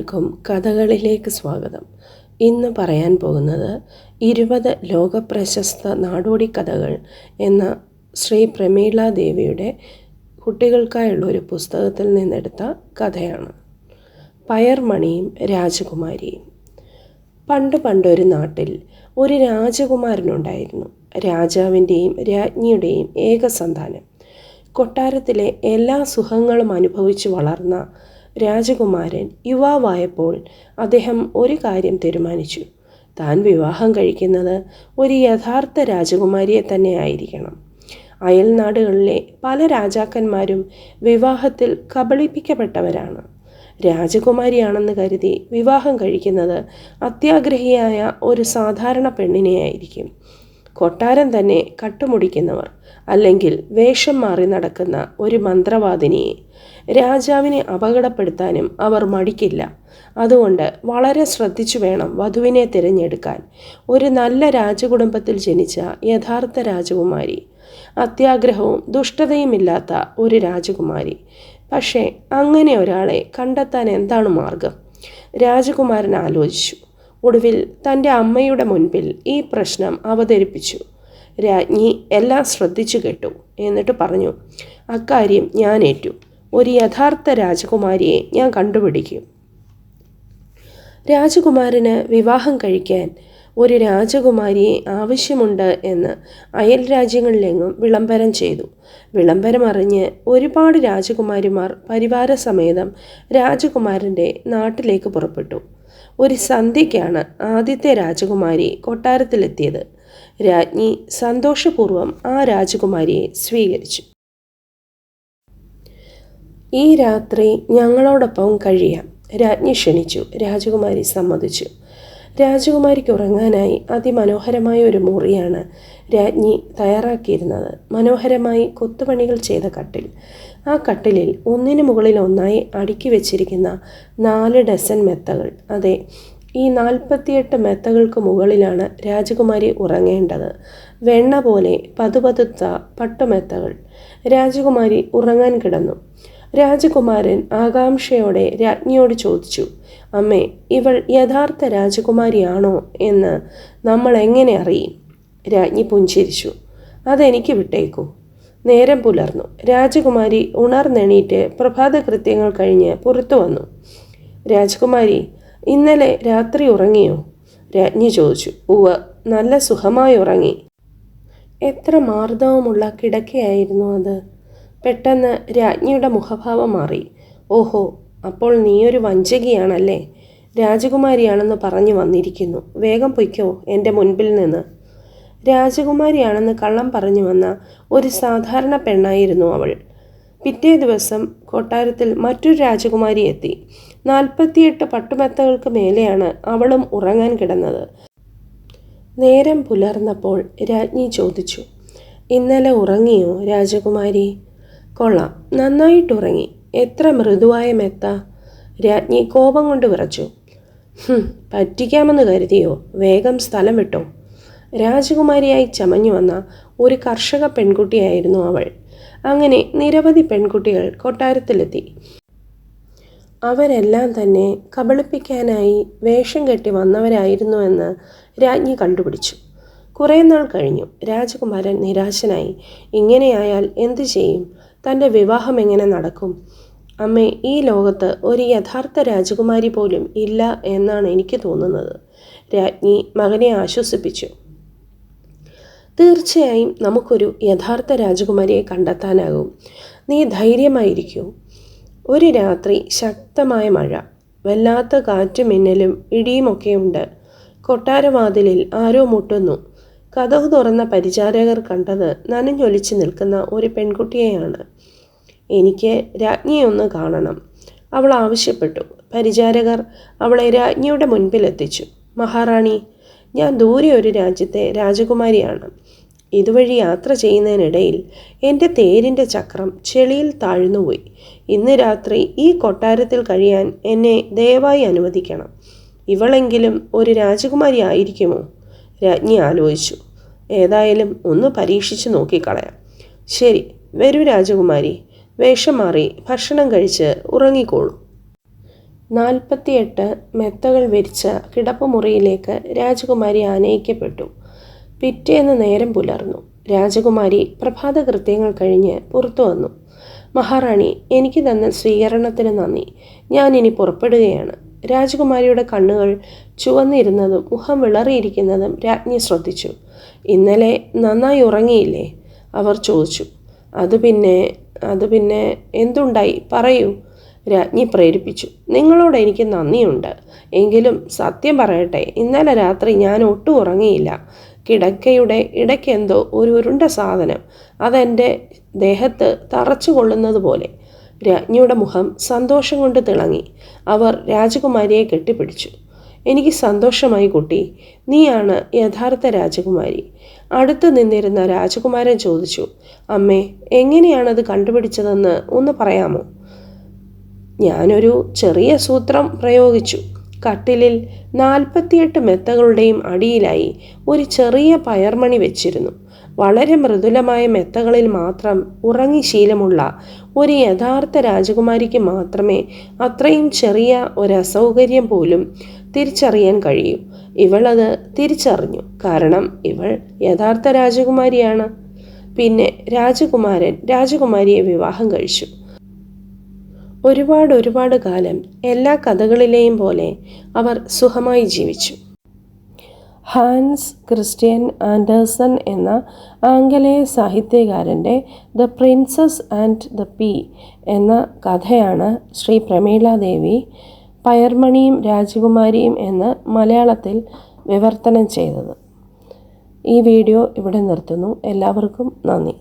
എല്ലാവർക്കും കഥകളിലേക്ക് സ്വാഗതം. ഇന്ന് പറയാൻ പോകുന്നത് ഇരുപത് ലോക പ്രശസ്ത നാടോടി കഥകൾ എന്ന ശ്രീ പ്രമീള ദേവിയുടെ കുട്ടികൾക്കായുള്ള ഒരു പുസ്തകത്തിൽ നിന്നെടുത്ത കഥയാണ്. പയർമണിയും രാജകുമാരിയും. പണ്ട് പണ്ടൊരു നാട്ടിൽ ഒരു രാജകുമാരനുണ്ടായിരുന്നു. രാജാവിന്റെയും രാജ്ഞിയുടെയും ഏക സന്താനം കൊട്ടാരത്തിലെ എല്ലാ സുഖങ്ങളും അനുഭവിച്ച് വളർന്ന രാജകുമാരൻ യുവാവായപ്പോൾ അദ്ദേഹം ഒരു കാര്യം തീരുമാനിച്ചു. താൻ വിവാഹം കഴിക്കുന്നത് ഒരു യഥാർത്ഥ രാജകുമാരിയെ തന്നെ ആയിരിക്കണം. അയൽനാടുകളിലെ പല രാജാക്കന്മാരും വിവാഹത്തിൽ കബളിപ്പിക്കപ്പെട്ടവരാണ്. രാജകുമാരിയാണെന്ന് കരുതി വിവാഹം കഴിക്കുന്നത് അത്യാഗ്രഹിയായ ഒരു സാധാരണ പെണ്ണിനെയായിരിക്കും. കൊട്ടാരം തന്നെ കട്ടുമുടിക്കുന്നവർ അല്ലെങ്കിൽ വേഷം മാറി നടക്കുന്ന ഒരു മന്ത്രവാദിനിയെ. രാജാവിനെ അപകടപ്പെടുത്താനും അവർ മടിക്കില്ല. അതുകൊണ്ട് വളരെ ശ്രദ്ധിച്ചു വേണം വധുവിനെ തിരഞ്ഞെടുക്കാൻ. ഒരു നല്ല രാജകുടുംബത്തിൽ ജനിച്ച യഥാർത്ഥ രാജകുമാരി. അത്യാഗ്രഹവും ദുഷ്ടതയുമില്ലാത്ത ഒരു രാജകുമാരി. പക്ഷേ അങ്ങനെ ഒരാളെ കണ്ടെത്താൻ എന്താണ് മാർഗം? രാജകുമാരൻ ആലോചിച്ചു. ഒടുവിൽ തന്റെ അമ്മയുടെ മുൻപിൽ ഈ പ്രശ്നം അവതരിപ്പിച്ചു. രാജ്ഞി എല്ലാം ശ്രദ്ധിച്ചു കേട്ടു എന്നിട്ട് പറഞ്ഞു അക്കാര്യം ഞാൻ ഏറ്റു. ഒരു യഥാർത്ഥ രാജകുമാരിയെ ഞാൻ കണ്ടുപിടിക്കും. രാജകുമാരന് വിവാഹം കഴിക്കാൻ ഒരു രാജകുമാരിയെ ആവശ്യമുണ്ട് എന്ന് അയൽ രാജ്യങ്ങളിലെങ്ങും വിളംബരം ചെയ്തു. വിളംബരം അറിഞ്ഞ് ഒരുപാട് രാജകുമാരിമാർ പരിവാര സമേതം രാജകുമാരന്റെ നാട്ടിലേക്ക് പുറപ്പെട്ടു. ഒരു സന്ധ്യയ്ക്കാണ് ആദ്യത്തെ രാജകുമാരി കൊട്ടാരത്തിലെത്തിയത്. രാജ്ഞി സന്തോഷപൂർവം ആ രാജകുമാരിയെ സ്വീകരിച്ചു. ഈ രാത്രി ഞങ്ങളോടൊപ്പം കഴിയാം രാജ്ഞി ക്ഷണിച്ചു. രാജകുമാരി സമ്മതിച്ചു. രാജകുമാരിക്ക് ഉറങ്ങാനായി അതിമനോഹരമായ ഒരു മുറിയാണ് രാജ്ഞി തയ്യാറാക്കിയിരുന്നത്. മനോഹരമായി കൊത്തുപണികൾ ചെയ്ത കട്ടിൽ. ആ കട്ടിലിൽ ഒന്നിനു മുകളിൽ ഒന്നായി അടുക്കി വെച്ചിരിക്കുന്ന നാല് ഡസൻ മെത്തകൾ. അതെ ഈ നാൽപ്പത്തിയെട്ട് മെത്തകൾക്ക് മുകളിലാണ് രാജകുമാരി ഉറങ്ങേണ്ടത്. വെണ്ണ പോലെ പതുപതുത്ത പട്ടുമെത്തകൾ. രാജകുമാരി ഉറങ്ങാൻ കിടന്നു. രാജകുമാരൻ ആകാംക്ഷയോടെ രാജ്ഞിയോട് ചോദിച്ചു അമ്മേ ഇവൾ യഥാർത്ഥ രാജകുമാരിയാണോ എന്ന് നമ്മൾ എങ്ങനെ അറിയും? രാജ്ഞി പുഞ്ചിരിച്ചു അതെനിക്ക് വിട്ടേക്കൂ. നേരം പുലർന്നു. രാജകുമാരി ഉണർന്നെണീറ്റ് പ്രഭാത കൃത്യങ്ങൾ കഴിഞ്ഞ് പുറത്തു വന്നു. രാജകുമാരി ഇന്നലെ രാത്രി ഉറങ്ങിയോ? രാജ്ഞി ചോദിച്ചു. ഉവ നല്ല സുഖമായി ഉറങ്ങി. എത്ര മാർദ്ദവമുള്ള കിടക്കയായിരുന്നു അത്? പെട്ടെന്ന് രാജ്ഞിയുടെ മുഖഭാവം മാറി. ഓഹോ അപ്പോൾ നീയൊരു വഞ്ചകിയാണല്ലേ? രാജകുമാരിയാണെന്ന് പറഞ്ഞു വന്നിരിക്കുന്നു. വേഗം പൊയ്ക്കോ എന്റെ മുൻപിൽ നിന്ന്. രാജകുമാരിയാണെന്ന് കള്ളം പറഞ്ഞു വന്ന ഒരു സാധാരണ പെണ്ണായിരുന്നു അവൾ. പിറ്റേ ദിവസം കൊട്ടാരത്തിൽ മറ്റൊരു രാജകുമാരി എത്തി. നാൽപ്പത്തിയെട്ട് പട്ടുമെത്തകൾക്ക് മേലെയാണ് അവളും ഉറങ്ങാൻ കിടന്നത്. നേരം പുലർന്നപ്പോൾ രാജ്ഞി ചോദിച്ചു ഇന്നലെ ഉറങ്ങിയോ രാജകുമാരി? കൊള്ളാം. നന്നായിട്ടുറങ്ങി. എത്ര മൃദുവായ മെത്ത. രാജ്ഞി കോപം കൊണ്ട് വിറച്ചു. പറ്റിക്കാമെന്ന് കരുതിയോ? വേഗം സ്ഥലം വിട്ടോ. രാജകുമാരിയായി ചമഞ്ഞു വന്ന ഒരു കർഷക പെൺകുട്ടിയായിരുന്നു അവൾ. അങ്ങനെ നിരവധി പെൺകുട്ടികൾ കൊട്ടാരത്തിലെത്തി. അവരെല്ലാം തന്നെ കബളിപ്പിക്കാനായി വേഷം കെട്ടി വന്നവരായിരുന്നുവെന്ന് രാജ്ഞി കണ്ടുപിടിച്ചു. കുറേ നാൾ കഴിഞ്ഞു. രാജകുമാരൻ നിരാശനായി. ഇങ്ങനെയായാൽ എന്തു ചെയ്യും? തന്റെ വിവാഹം എങ്ങനെ നടക്കും? അമ്മേ ഈ ലോകത്ത് ഒരു യഥാർത്ഥ രാജകുമാരി പോലും ഇല്ല എന്നാണ് എനിക്ക് തോന്നുന്നത്. രാജ്ഞി മകനെ ആശ്വസിപ്പിച്ചു. തീർച്ചയായും നമുക്കൊരു യഥാർത്ഥ രാജകുമാരിയെ കണ്ടെത്താനാകും. നീ ധൈര്യമായിരിക്കൂ. ഒരു രാത്രി ശക്തമായ മഴ വല്ലാത്ത കാറ്റും മിന്നലും ഇടിയുമൊക്കെയുണ്ട് കൊട്ടാരവാതിലിൽ ആരോ മുട്ടുന്നു. കഥവ് തുറന്ന പരിചാരകർ കണ്ടത് നനഞ്ഞൊലിച്ച് നിൽക്കുന്ന ഒരു പെൺകുട്ടിയെയാണ്. എനിക്ക് രാജ്ഞിയെ ഒന്ന് കാണണം. അവൾ ആവശ്യപ്പെട്ടു. പരിചാരകർ അവളെ രാജ്ഞിയുടെ മുൻപിലെത്തിച്ചു മഹാറാണി ഞാൻ ദൂരെ ഒരു രാജ്യത്തെ രാജകുമാരിയാണ്. ഇതുവഴി യാത്ര ചെയ്യുന്നതിനിടയിൽ എന്റെ തേരിന്റെ ചക്രം ചെളിയിൽ താഴ്ന്നുപോയി. ഇന്ന് രാത്രി ഈ കൊട്ടാരത്തിൽ കഴിയാൻ എന്നെ ദയവായി അനുവദിക്കണം. ഇവളെങ്കിലും ഒരു രാജകുമാരി ആയിരിക്കുമോ? രാജ്ഞി ആലോചിച്ചു. ഏതായാലും ഒന്ന് പരീക്ഷിച്ച് നോക്കിക്കളയാം. ശരി വരൂ രാജകുമാരി. വേഷം മാറി ഭക്ഷണം കഴിച്ച് ഉറങ്ങിക്കോളും. നാൽപ്പത്തിയെട്ട് മെത്തകൾ വിരിച്ച കിടപ്പുമുറിയിലേക്ക് രാജകുമാരി ആനയിക്കപ്പെട്ടു. പിറ്റേന്ന് നേരം പുലർന്നു. രാജകുമാരി പ്രഭാത കൃത്യങ്ങൾ കഴിഞ്ഞ് പുറത്തു വന്നു. മഹാറാണി എനിക്ക് തന്ന സ്വീകരണത്തിന് നന്ദി. ഞാൻ ഇനി പുറപ്പെടുകയാണ് രാജകുമാരിയുടെ കണ്ണുകൾ ചുവന്നിരുന്നതും മുഖം വിളറിയിരിക്കുന്നതും രാജ്ഞി ശ്രദ്ധിച്ചു. ഇന്നലെ നന്നായി ഉറങ്ങിയില്ലേ അവർ ചോദിച്ചു. അത് പിന്നെ അത് പിന്നെ എന്തുണ്ടായി? പറയൂ. രാജ്ഞി പ്രേരിപ്പിച്ചു. നിങ്ങളോട് എനിക്ക് നന്ദിയുണ്ട്. എങ്കിലും സത്യം പറയട്ടെ ഇന്നലെ രാത്രി ഞാൻ ഒട്ടും ഉറങ്ങിയില്ല. കിടക്കയുടെ ഇടയ്ക്കെന്തോ ഒരു ഉരുണ്ട സാധനം. അതെന്റെ ദേഹത്ത് തറച്ചു കൊള്ളുന്നത് പോലെ. രാജ്ഞിയുടെ മുഖം സന്തോഷം കൊണ്ട് തിളങ്ങി. അവർ രാജകുമാരിയെ കെട്ടിപ്പിടിച്ചു. എനിക്ക് സന്തോഷമായി കുട്ടി. നീയാണ് യഥാർത്ഥ രാജകുമാരി. അടുത്ത് നിന്നിരുന്ന രാജകുമാരൻ ചോദിച്ചു അമ്മേ എങ്ങനെയാണത് കണ്ടുപിടിച്ചതെന്ന് ഒന്ന് പറയാമോ? ഞാനൊരു ചെറിയ സൂത്രം പ്രയോഗിച്ചു. കട്ടിലിൽ നാൽപ്പത്തിയെട്ട് മെത്തകളുടെയും അടിയിലായി ഒരു ചെറിയ പയർമണി വെച്ചിരുന്നു. വളരെ മൃദുലമായ മെത്തകളിൽ മാത്രം ഉറങ്ങി ശീലമുള്ള ഒരു യഥാർത്ഥ രാജകുമാരിക്ക് മാത്രമേ അത്രയും ചെറിയ ഒരു അസൗകര്യം പോലും തിരിച്ചറിയാൻ കഴിയൂ. ഇവളത് തിരിച്ചറിഞ്ഞു. കാരണം ഇവൾ യഥാർത്ഥ രാജകുമാരിയാണ്. പിന്നെ രാജകുമാരൻ രാജകുമാരിയെ വിവാഹം കഴിച്ചു. ഒരുപാട് ഒരുപാട് കാലം എല്ലാ കഥകളിലെയും പോലെ അവർ സുഖമായി ജീവിച്ചു. ഹാൻസ് ക്രിസ്ത്യൻ ആൻഡേഴ്സൺ എന്ന ആംഗലേയ സാഹിത്യകാരന്റെ the princess and the pea എന്ന കഥയാണ് ശ്രീ പ്രമീളാദേവി പയർമണിയും രാജകുമാരിയും എന്ന് മലയാളത്തിൽ വിവർത്തനം ചെയ്തത്. ഈ വീഡിയോ ഇവിടെ നിർത്തുന്നു. എല്ലാവർക്കും നന്ദി.